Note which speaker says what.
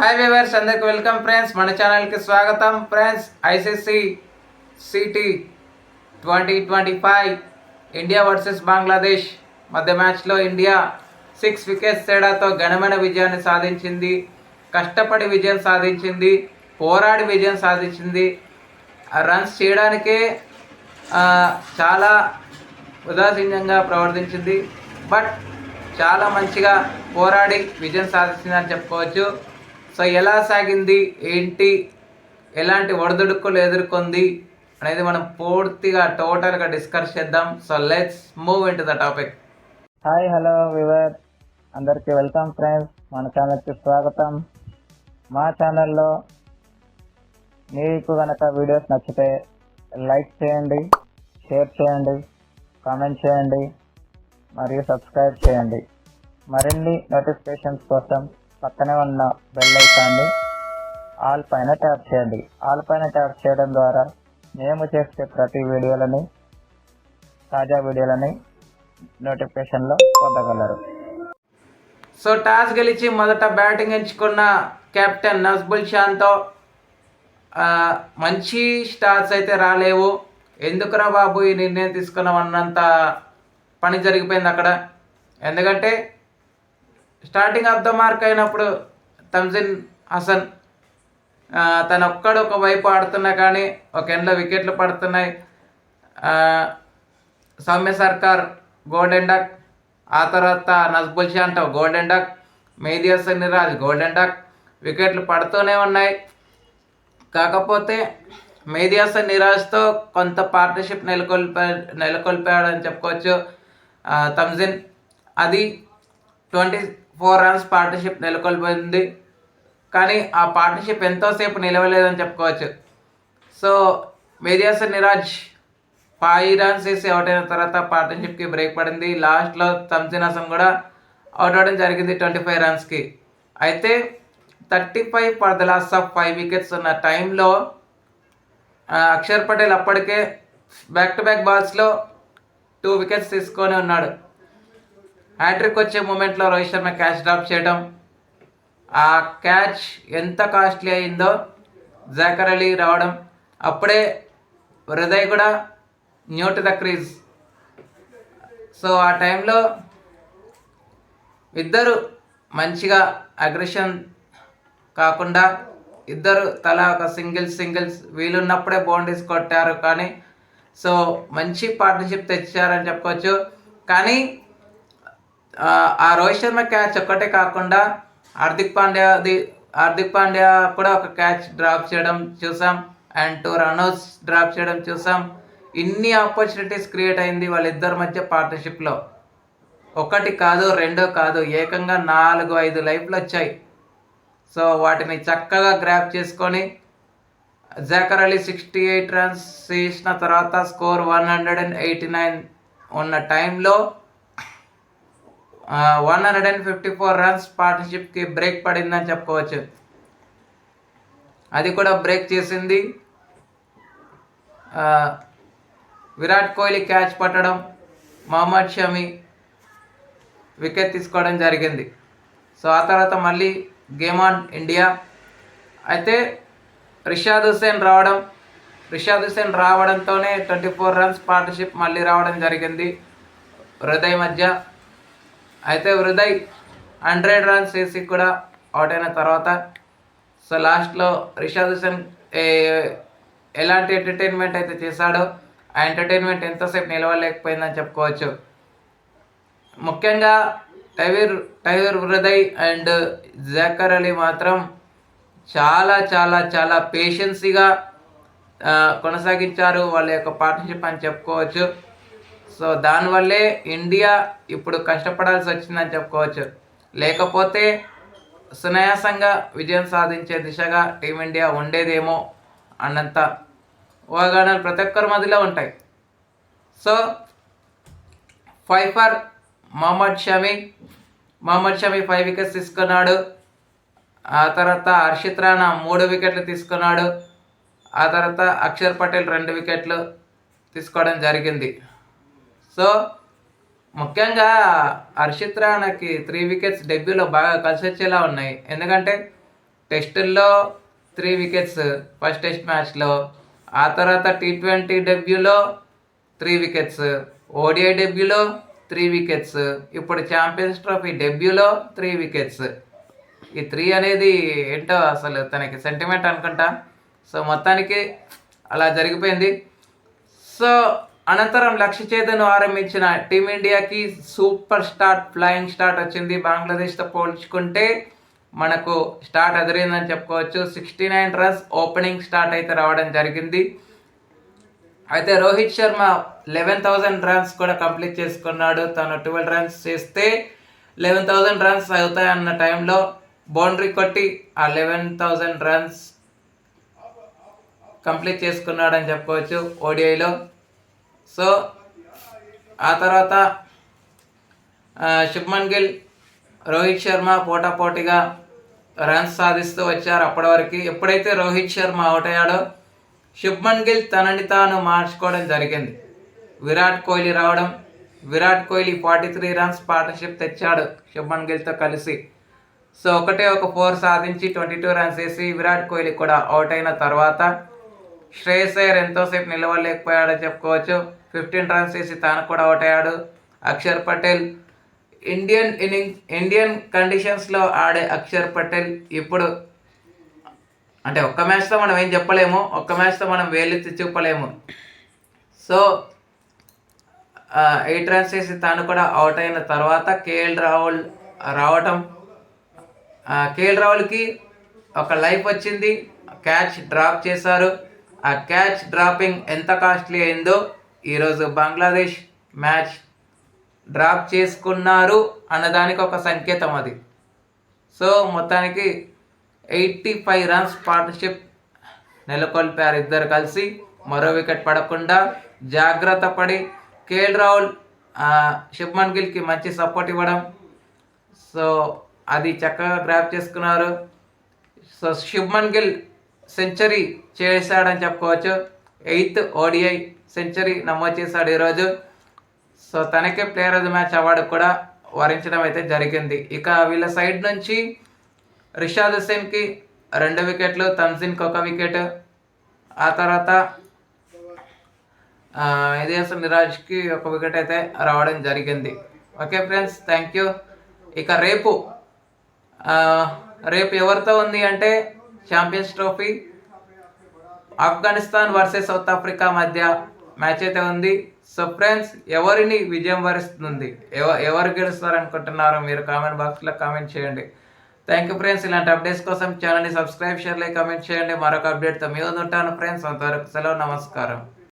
Speaker 1: Hi viewers అందరికి welcome friends మన ఛానల్కి స్వాగతం. Friends ICC CT twenty twenty five India versus Bangladesh మధ్య మ్యాచ్లో ఇండియా సిక్స్ వికెట్స్ తేడాతో ఘనమైన విజయాన్ని సాధించింది. కష్టపడి విజయం సాధించింది. పోరాడి విజయం సాధించింది. ఆ రన్స్ చేయడానికే చాలా ఉదాసీనంగా ప్రవర్తించింది. బట్ చాలా మంచిగా పోరాడి విజయం సాధించిందని చెప్పుకోవచ్చు. సో ఎలా సాగింది ఏంటి ఎలాంటి ఒడిదుడుకులు ఎదుర్కొంది అనేది మనం పూర్తిగా టోటల్గా డిస్కస్ చేద్దాం. So let's move in to the topic.
Speaker 2: Hi hello viewer అందరికీ వెల్కమ్ ఫ్రెండ్స్. మన ఛానల్కి స్వాగతం. మా ఛానల్లో మీకు కనుక వీడియోస్ నచ్చితే లైక్ చేయండి షేర్ చేయండి కామెంట్ చేయండి మరియు సబ్స్క్రైబ్ చేయండి. మరిన్ని నోటిఫికేషన్స్ కోసం పక్కనే ఉన్న బెల్ ఐకాన్ని ఆల్ పైన ట్యాప్ చేయండి. ఆల్ పైన ట్యాప్ చేయడం ద్వారా మేము చేసే ప్రతి వీడియోలని తాజా వీడియోలని నోటిఫికేషన్లో పొందగలరు.
Speaker 1: సో టాస్ గెలిచి మొదట బ్యాటింగ్ ఎంచుకున్న కెప్టెన్ నస్బుల్ షాన్తో మంచి స్టార్ట్స్ అయితే రాలేవు. ఎందుకురా బాబు ఈ నిర్ణయం తీసుకున్నామన్నంత పని జరిగిపోయింది అక్కడ? ఎందుకంటే స్టార్టింగ్ ఆఫ్ ద మార్క్ అయినప్పుడు తమ్జిన్ హసన్ తను ఒక్కడు ఒక వైపు ఆడుతున్నా కానీ ఒక ఎండ్లో వికెట్లు పడుతున్నాయి. సౌమ్య సర్కార్ గోల్డెన్ డక్. ఆ తర్వాత నజ్బుల్ షా అంటావు golden duck. Mehidy Hasan Miraz golden duck. వికెట్లు పడుతూనే ఉన్నాయి. కాకపోతే మెహదీ హసన్ నిరాజ్తో కొంత పార్ట్నర్షిప్ నెలకొల్పా నెలకొల్పాడని చెప్పుకోవచ్చు. తమ్జిన్ అది ట్వంటీ ఫోర్ రన్స్ పార్ట్నర్షిప్ నెలకొల్పింది. కానీ ఆ పార్ట్నర్షిప్ ఎంతోసేపు నిలవలేదని చెప్పుకోవచ్చు. So Mehidy Miraz five runs వేసి అవుట్ అయిన తర్వాత పార్ట్నర్షిప్కి బ్రేక్ పడింది. లాస్ట్లో తమ్సిన్ హసన్ కూడా అవుట్ అవ్వడం జరిగింది ట్వంటీ ఫైవ్ రన్స్కి. అయితే thirty five for the last of five wickets ఉన్న టైంలో అక్షర్ పటేల్ అప్పటికే బ్యాక్ టు బ్యాక్ బాల్స్లో టూ వికెట్స్ తీసుకొని ఉన్నాడు. హ్యాట్రిక్ వచ్చే మూమెంట్లో రోహిత్ శర్మ క్యాచ్ డ్రాప్ చేయడం ఆ క్యాచ్ ఎంత కాస్ట్లీ అయిందో జాకర్ అలీ రావడం. అప్పుడే హృదయ్ కూడా new to the crease. So ఆ టైంలో ఇద్దరు మంచిగా అగ్రెషన్ కాకుండా ఇద్దరు తలా ఒక సింగిల్స్ సింగిల్స్ వీలున్నప్పుడే బౌండరీస్ కొట్టారు కానీ సో మంచి పార్ట్నర్షిప్ తెచ్చారని చెప్పుకోవచ్చు. కానీ ఆ, రోహిత్ శర్మ క్యాచ్ ఒక్కటే కాకుండా హార్దిక్ పాండ్యాది హార్దిక్ పాండ్యా కూడా ఒక క్యాచ్ డ్రాప్ చేయడం చూసాం. అండ్ టూ రన్అట్స్ డ్రాప్ చేయడం చూసాం. ఇన్ని ఆపర్చునిటీస్ క్రియేట్ అయింది వాళ్ళిద్దరి మధ్య పార్ట్నర్షిప్లో ఒకటి కాదు రెండో కాదు ఏకంగా నాలుగు ఐదు లైఫ్లు వచ్చాయి. సో వాటిని చక్కగా గ్రాప్ చేసుకొని Jaker Ali sixty eight runs చేసిన తర్వాత score one hundred and eighty nine ఉన్న టైంలో one hundred and fifty four runs పార్ట్నర్షిప్కి break పడిందని చెప్పుకోవచ్చు. అది కూడా బ్రేక్ చేసింది. విరాట్ కోహ్లీ క్యాచ్ పట్టడం మహమ్మద్ షమి వికెట్ తీసుకోవడం జరిగింది. సో ఆ తర్వాత మళ్ళీ గేమ్ ఆన్ ఇండియా అయితే రిషాద్ హుసేన్ రావడం రిషాద్ హుసేన్ రావడంతోనే ట్వంటీ ఫోర్ రన్స్ పార్ట్నర్షిప్ మళ్ళీ రావడం జరిగింది. హృదయ్ మధ్య అయితే హృదయ్ హండ్రెడ్ రన్స్ వేసి కూడా అవుట్ అయిన తర్వాత సో లాస్ట్లో రిషాద్ హుసేన్ ఎలాంటి ఎంటర్టైన్మెంట్ అయితే చేశాడో ఆ ఎంటర్టైన్మెంట్ ఎంతసేపు నిలవలేకపోయిందని చెప్పుకోవచ్చు. ముఖ్యంగా టైవీర్ టైవీర్ హృదయ్ అండ్ జాకర్ అలీ మాత్రం చాలా చాలా చాలా పేషెన్సీగా కొనసాగించారు వాళ్ళ యొక్క పార్ట్నర్షిప్ అని చెప్పుకోవచ్చు. సో దానివల్లే ఇండియా ఇప్పుడు కష్టపడాల్సి వచ్చిందని చెప్పుకోవచ్చు. లేకపోతే సునాయాసంగా విజయం సాధించే దిశగా టీమిండియా ఉండేదేమో అన్నంత ఊహాగానాలు ప్రతి ఒక్కరి మధ్యలో ఉంటాయి. So fifer Mohammed Shami Mohammed Shami five wickets తీసుకున్నాడు. ఆ తర్వాత హర్షిత్ రాణా మూడు వికెట్లు తీసుకున్నాడు. ఆ తర్వాత అక్షర్ పటేల్ రెండు వికెట్లు తీసుకోవడం జరిగింది. సో ముఖ్యంగా హర్షిత్ రాణాకి త్రీ వికెట్స్ డెబ్యూలో బాగా కలిసి వచ్చేలా ఉన్నాయి. ఎందుకంటే టెస్టుల్లో త్రీ వికెట్స్ ఫస్ట్ టెస్ట్ మ్యాచ్లో ఆ తర్వాత టీ ట్వంటీ డెబ్యూలో త్రీ వికెట్స్ ఓడిఐ డెబ్యూలో త్రీ వికెట్స్ ఇప్పుడు ఛాంపియన్స్ ట్రోఫీ డెబ్యూలో త్రీ వికెట్స్ ఈ త్రీ అనేది ఏంటో అసలు తనకి సెంటిమెంట్ అనుకుంటా. సో మొత్తానికి అలా జరిగిపోయింది. సో అనంతరం లక్ష్య చేతను ఆరంభించిన టీమిండియాకి సూపర్ స్టార్ట్ ఫ్లయింగ్ స్టార్ట్ వచ్చింది బంగ్లాదేశ్తో పోల్చుకుంటే. మనకు స్టార్ట్ అదిరిందని చెప్పుకోవచ్చు. Sixty nine runs opening start అయితే రావడం జరిగింది. అయితే Rohit Sharma eleven thousand runs కూడా కంప్లీట్ చేసుకున్నాడు. తను ట్వెల్వ్ రన్స్ చేస్తే లెవెన్ థౌజండ్ రన్స్ అవుతాయన్న టైంలో బౌండరీ కొట్టి ఆ లెవెన్ థౌజండ్ రన్స్ కంప్లీట్ చేసుకున్నాడని చెప్పుకోవచ్చు ఓడిఐలో. సో ఆ తర్వాత శుభ్మన్ గిల్ రోహిత్ శర్మ పోటాపోటీగా రన్స్ సాధిస్తూ వచ్చారు అప్పటి వరకు ఎప్పుడైతే రోహిత్ శర్మ అవుట్ అయ్యాడో శుభ్మన్ గిల్ తనని తాను మార్చుకోవడం జరిగింది. విరాట్ కోహ్లీ రావడం Virat Kohli forty three runs partnership తెచ్చాడు శుభ్మన్ గిల్తో కలిసి. సో ఒకటే ఒక ఫోర్ సాధించి ట్వంటీ టూ రన్స్ వేసి విరాట్ కోహ్లీ కూడా అవుట్ అయిన తర్వాత శ్రేయస్ అయ్యర్ ఎంతోసేపు నిలవలేకపోయాడో చెప్పుకోవచ్చు. ఫిఫ్టీన్ రన్స్ చేసి తాను కూడా అవుట్ అయ్యాడు. Axar Patel Indian innings Indian కండిషన్స్లో ఆడే అక్షర్ పటేల్ ఇప్పుడు అంటే ఒక్క మ్యాచ్తో మనం ఏం చెప్పలేము. ఒక్క మ్యాచ్తో మనం వేలెత్తి చూపలేము. సో ఎయిట్ రన్స్ వేసి తాను కూడా అవుట్ అయిన తర్వాత కేఎల్ రాహుల్ రావటం కేఎల్ రాహుల్కి ఒక లైఫ్ వచ్చింది. క్యాచ్ డ్రాప్ చేశారు. ఆ క్యాచ్ డ్రాపింగ్ ఎంత కాస్ట్లీ అయిందో ఈరోజు బంగ్లాదేశ్ మ్యాచ్ డ్రాప్ చేసుకున్నారు అన్నదానికి ఒక సంకేతం అది. సో మొత్తానికి ఎయిటీ ఫైవ్ రన్స్ పార్ట్నర్షిప్ నెలకొల్పారు ఇద్దరు కలిసి. మరో వికెట్ పడకుండా జాగ్రత్త పడి కేఎల్ రాహుల్ శుభ్మన్ గిల్కి మంచి సపోర్ట్ ఇవ్వడం. సో అది చక్కగా గ్రాప్ చేసుకున్నారు. సో శుభ్మన్ గిల్ సెంచరీ చేశాడని చెప్పుకోవచ్చు. ఎయిత్ ఓడిఐ సెంచరీ నమోదు చేశాడు ఈరోజు. సో తనకే player of the match award కూడా వరించడం అయితే జరిగింది. ఇక వీళ్ళ సైడ్ నుంచి రిషాద్ హుసేన్కి రెండు వికెట్లు తమ్సిన్కి ఒక వికెట్. ఆ తర్వాత ఇది ఇదేస్ నిరాజ్కి ఒక వికెట్ అయితే రావడం జరిగింది. ఓకే ఫ్రెండ్స్ థ్యాంక్ యూ ఇక రేపు రేపు ఎవరితో ఉంది అంటే champions trophy Afghanistan versus South Africa మధ్య మ్యాచ్ అయితే ఉంది. సో ఫ్రెండ్స్ ఎవరిని విజయం వరిస్తుంది? ఎవ ఎవరు గెలుస్తారు అనుకుంటున్నారో మీరు కామెంట్ బాక్స్లో కామెంట్ చేయండి. థ్యాంక్ యూ ఫ్రెండ్స్ ఇలాంటి అప్డేట్స్ కోసం ఛానల్ని సబ్స్క్రైబ్ షేర్ లైక్ కామెంట్ చేయండి. మరొక అప్డేట్తో మీ ఉంటాను ఫ్రెండ్స్ అంతవరకు సెలవు నమస్కారం.